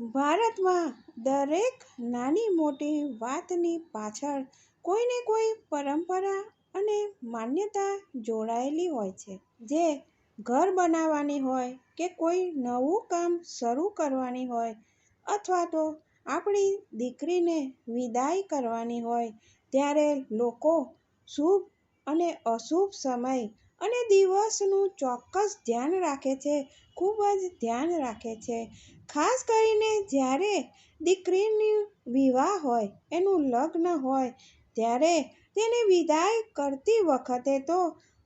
ભારતમાં દરેક નાની મોટી વાતની પાછળ કોઈને કોઈ પરંપરા અને માન્યતા જોડાયેલી હોય છે. જે ઘર બનાવવાની હોય કે કોઈ નવું કામ શરૂ કરવાની હોય અથવા તો આપણી દીકરીને વિદાય કરવાની હોય ત્યારે લોકો શુભ અને અશુભ સમય અને દિવસનું ચોક્કસ ધ્યાન રાખે છે, ખૂબ જ ધ્યાન રાખે છે. ખાસ કરીને જ્યારે દીકરીનું વિવાહ હોય, એનું લગ્ન હોય, ત્યારે તેને વિદાય કરતી વખતે તો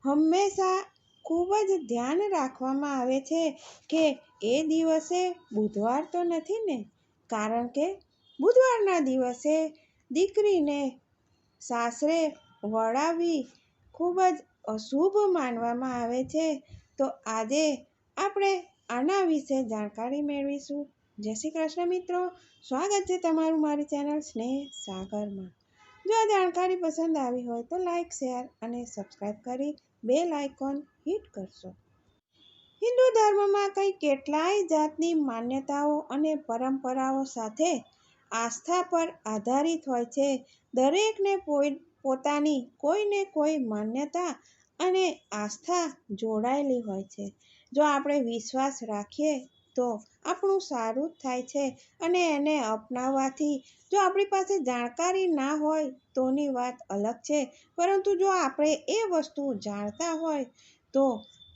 હંમેશા ખૂબ જ ધ્યાન રાખવામાં આવે છે કે એ દિવસે બુધવાર તો નથી ને કારણ કે બુધવારના દિવસે દીકરીને સાસરે વળાવી ખૂબ જ અશુભ માનવામાં આવે છે. તો આજે આપણે આના વિશે જાણકારી મેળવીશું. જય શ્રી કૃષ્ણ મિત્રો સ્વાગત છે તમારું મારી ચેનલ સ્નેહ સાગરમાં જો આ જાણકારી પસંદ આવી હોય તો લાઇક શેર અને સબસ્ક્રાઈબ કરી બેલ આઇકોન હિટ કરશો હિન્દુ ધર્મમાં કઈ કેટલાય જાતની માન્યતાઓ અને પરંપરાઓ સાથે આસ્થા પર આધારિત હોય છે. દરેકને પોતાની કોઈને કોઈ માન્યતા અને આસ્થા જોડાયેલી હોય છે. જો આપણે વિશ્વાસ રાખીએ, તો આપણું સારું જ થાય છે અને એને અપનાવવાથી જો આપણી પાસે જાણકારી ના હોય, તોની વાત અલગ છે પરંતુ જો આપણે એ વસ્તુ જાણતા હોય, તો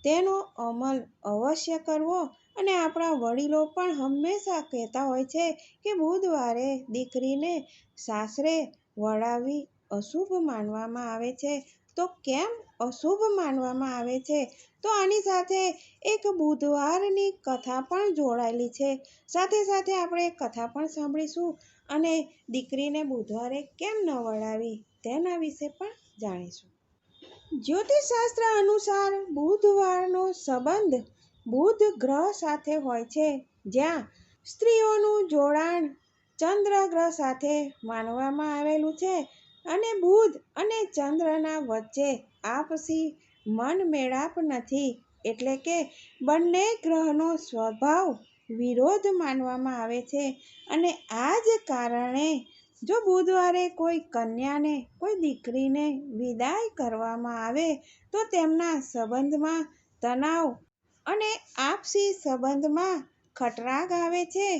તેનો અમલ અવશ્ય કરવો અને આપણા વડીલો પણ હંમેશા કહેતા હોય છે કે બુધવારે દીકરીને સાસરે વળાવી અશુભ માનવામાં આવે છે. તો કેમ અશુભ માનવામાં આવે છે તો આની સાથે એક બુધવારની કથા પણ જોડાયેલી છે. સાથે સાથે આપણે કથા પણ સાંભળીશું અને દીકરીને બુધવારે કેમ ન વળાવી તેના વિશે પણ જાણીશું. જ્યોતિષશાસ્ત્ર અનુસાર બુધવારનો સંબંધ બુધ ગ્રહ સાથે હોય છે. જ્યાં સ્ત્રીઓનું જોડાણ ચંદ્ર ગ્રહ સાથે માનવામાં આવેલું છે અને બુધ અને ચંદ્રના વચ્ચે આપસી મનમેળાપ નથી. એટલે કે બંને ગ્રહનો સ્વભાવ વિરોધ માનવામાં આવે છે. અને આ જ કારણે જો બુધવારે કોઈ કન્યાને, કોઈ દીકરીને વિદાય કરવામાં આવે, તો તેમના સંબંધમાં તણાવ અને આપસી સંબંધમાં ખટરાગ આવે છે.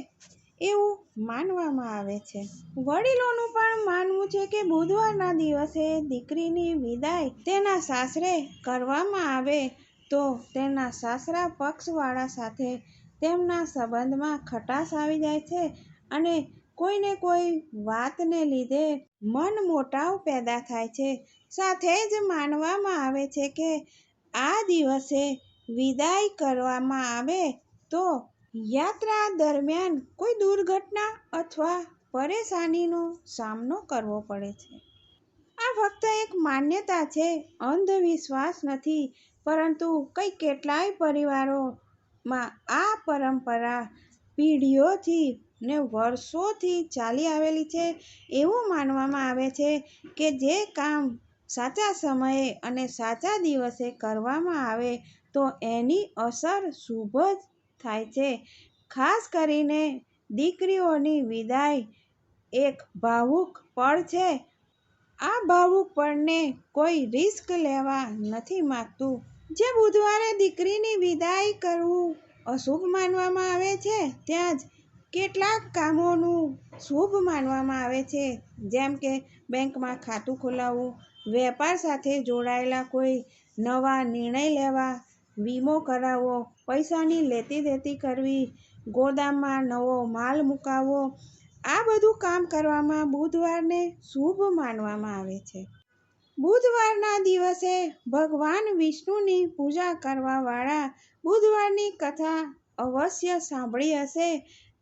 એવું માનવામાં આવે છે. વડીલોનું પણ માનવું છે કે બુધવારના દિવસે દીકરીની વિદાય તેના સાસરે કરવામાં આવે તો તેના સાસરા પક્ષવાળા સાથે તેમના સંબંધમાં ખટાશ આવી જાય છે અને કોઈને કોઈ વાતને લીધે મન મોટાવ પેદા થાય છે. સાથે જ માનવામાં આવે છે કે આ દિવસે વિદાય કરવામાં આવે તો યાત્રા દરમિયાન કોઈ દુર્ઘટના અથવા પરેશાનીનો સામનો કરવો પડે છે. આ ફક્ત એક માન્યતા છે, અંધવિશ્વાસ નથી, પરંતુ કંઈ કેટલાય પરિવારોમાં આ પરંપરા પેઢીઓથી ને વર્ષોથી ચાલી આવેલી છે. એવું માનવામાં આવે છે કે જે કામ સાચા સમયે અને સાચા દિવસે કરવામાં આવે તો એની અસર શુભ જ થાય છે. ખાસ કરીને દીકરીઓની વિદાય એક ભાવુક પળ છે. આ ભાવુક પળને કોઈ રિસ્ક લેવા નથી માંગતું. જે બુધવારે દીકરીની વિદાય કરવું અશુભ માનવામાં આવે છે ત્યાં જ કેટલાક કામોનું શુભ માનવામાં આવે છે જેમ કે બેંકમાં ખાતું ખોલાવવું, વેપાર સાથે જોડાયેલા કોઈ નવા નિર્ણય લેવા, વીમો કરાવવો, પૈસાની લેતી દેતી કરવી, ગોદામમાં નવો માલ મુકાવવો આ બધું કામ કરવામાં બુધવારને શુભ માનવામાં આવે છે. બુધવારના દિવસે ભગવાન વિષ્ણુની પૂજા કરવાવાળા બુધવારની કથા અવશ્ય સાંભળી હશે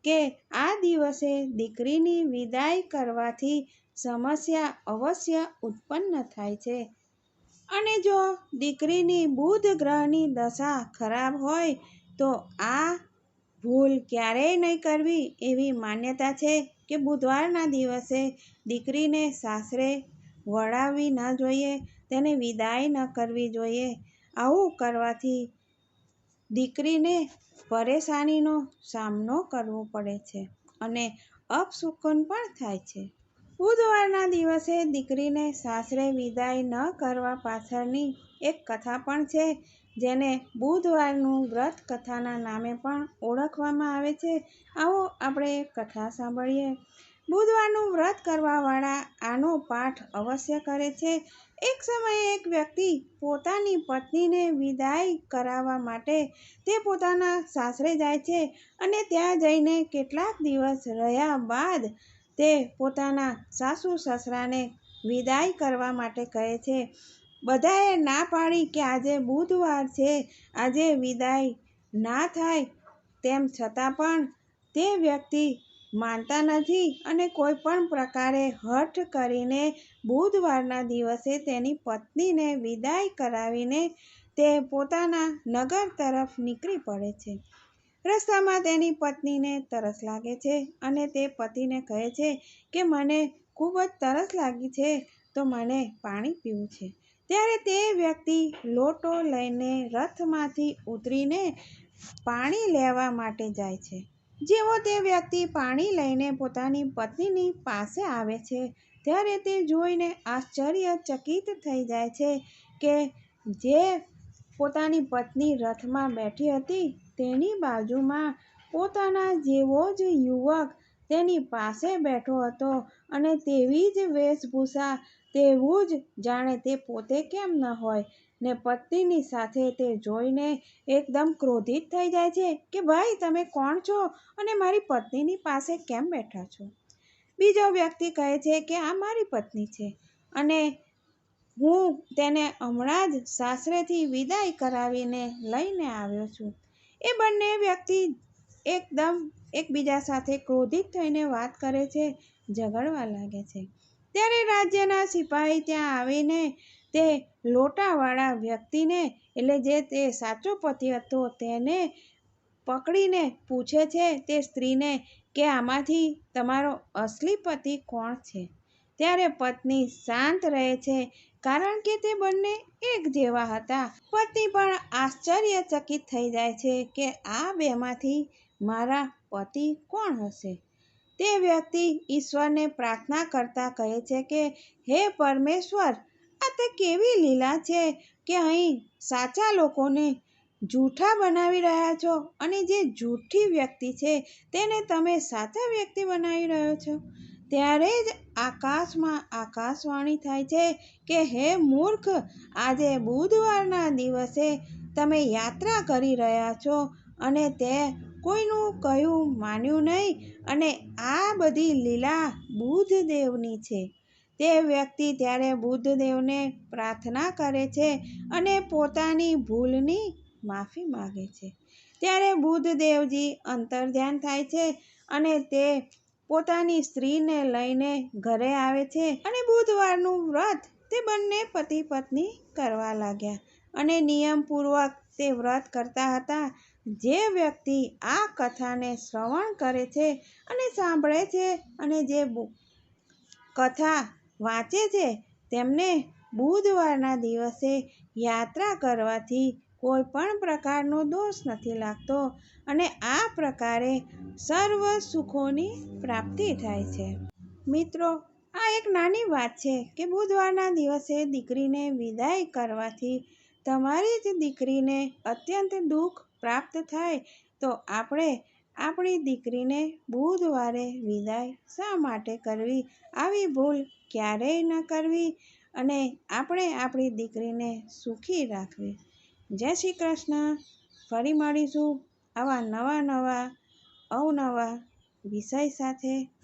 કે આ દિવસે દીકરીની વિદાય કરવાથી સમસ્યા અવશ્ય ઉત્પન્ન થાય છે અને જો દીકરીની બુધ ગ્રહની દશા ખરાબ હોય, તો આ ભૂલ ક્યારેય નહીં કરવી એવી માન્યતા છે કે બુધવારના દિવસે દીકરીને સાસરે વળાવવી ન જોઈએ, તેને વિદાય ન કરવી જોઈએ. આવું કરવાથી દીકરીને પરેશાનીનો સામનો કરવો પડે છે. અને અપશુકન પણ થાય છે બુધવારના દિવસે દીકરીને સાસરે વિદાય ન કરવા પાછળની એક કથા પણ છે, જેને બુધવારનું વ્રત કથાના નામે પણ ઓળખવામાં આવે છે. આવો આપણે કથા સાંભળીએ. બુધવારનું વ્રત કરવાવાળા આનો પાઠ અવશ્ય કરે છે. એક સમયે એક વ્યક્તિ પોતાની પત્નીને વિદાય કરાવવા માટે તે પોતાના સાસરે જાય છે અને ત્યાં જઈને કેટલાક દિવસ રહ્યા બાદ તે પોતાના સાસુ સસરાને વિદાય કરવા માટે કહે છે, બધાએ ના પાડી કે આજે બુધવાર છે, આજે વિદાય ના થાય. તેમ છતાં પણ તે વ્યક્તિ માનતા નથી અને કોઈ પણ પ્રકારે હઠ કરીને બુધવારના દિવસે તેની પત્નીને વિદાય કરાવીને તે પોતાના નગર તરફ નીકળી પડે છે. રસ્તામાં તેની પત્નીને તરસ લાગે છે અને તે પતિને કહે છે કે મને ખૂબ જ તરસ લાગી છે, તો મને પાણી પીવું છે. ત્યારે તે વ્યક્તિ લોટો લઈને રથમાંથી ઉતરીને પાણી લેવા માટે જાય છે. જેવો તે વ્યક્તિ પાણી લઈને પોતાની પત્નીની પાસે આવે છે, ત્યારે તે જોઈને આશ્ચર્યચકિત થઈ જાય છે કે જે પોતાની પત્ની રથમાં બેઠી હતી. તેની બાજુમાં પોતાના જેવો જ યુવક તેની પાસે બેઠો હતો અને તેવી જ વેશભૂષા તેવું જ જાણે તે પોતે કેમ ન હોય ને પત્નીની સાથે તે જોઈને એકદમ ક્રોધિત થઈ જાય છે કે ભાઈ, તમે કોણ છો અને મારી પત્નીની પાસે કેમ બેઠા છો? બીજો વ્યક્તિ કહે છે કે આ મારી પત્ની છે અને હું તેને હમણાં જ સાસરેથી વિદાય કરાવીને લઈને આવ્યો છું. એ બંને વ્યક્તિ એકદમ એકબીજા સાથે ક્રોધિત થઈને વાત કરે છે, ઝઘડવા લાગે છે. ત્યારે રાજ્યના સિપાહી ત્યાં આવીને તે લોટાવાળા વ્યક્તિને, એટલે જે તે સાચો પતિ હતો તેને પકડીને પૂછે છે તે સ્ત્રીને કે આમાંથી તમારો અસલી પતિ કોણ છે? ત્યારે પત્ની શાંત રહે છે કારણ કે તે બંને એક જેવા હતા. પતિ પણ આશ્ચર્યચકિત થઈ જાય છે કે આ બેમાંથી મારા પતિ કોણ હશે? તે વ્યક્તિ ઈશ્વરને પ્રાર્થના કરતા કહે છે કે, હે પરમેશ્વર, આ તે કેવી લીલા છે કે અહીં સાચા લોકોને જૂઠા બનાવી રહ્યા છો અને જે જૂઠી વ્યક્તિ છે તેને તમે સાચા વ્યક્તિ બનાવી રહ્યો છો? ત્યારે જ આકાશમાં આકાશવાણી થાય છે કે, હે મૂર્ખ, આજે બુધવારના દિવસે તમે યાત્રા કરી રહ્યા છો અને તે કોઈનું કહ્યું માન્યું નહીં અને આ બધી લીલા બુધદેવની છે. તે વ્યક્તિ ત્યારે બુધદેવને પ્રાર્થના કરે છે અને પોતાની ભૂલની માફી માગે છે. ત્યારે બુધદેવજી અંતર્ધ્યાન થાય છે અને તે પોતાની સ્ત્રીને લઈને ઘરે આવે છે અને બુધવારનું વ્રત તે બંને પતિ પત્ની કરવા લાગ્યા. અને નિયમપૂર્વક તે વ્રત કરતા હતા. જે વ્યક્તિ આ કથાને શ્રવણ કરે છે અને સાંભળે છે અને જે કથા વાંચે છે, તેમને બુધવારના દિવસે યાત્રા કરવાથી કોઈ પણ પ્રકારનો દોષ નથી લાગતો અને આ પ્રકારે સર્વ સુખોની પ્રાપ્તિ થાય છે. મિત્રો, આ એક નાની વાત છે કે બુધવારના દિવસે દીકરીને વિદાય કરવાથી તમારી જ દીકરીને અત્યંત દુઃખ પ્રાપ્ત થાય તો આપણે આપણી દીકરીને બુધવારે વિદાય શા માટે કરવી? આવી ભૂલ ક્યારેય ન કરવી અને આપણે આપણી દીકરીને સુખી રાખવી. જય શ્રી કૃષ્ણ. ફરી મળીશું આવા નવા નવા અવનવા વિષય સાથે.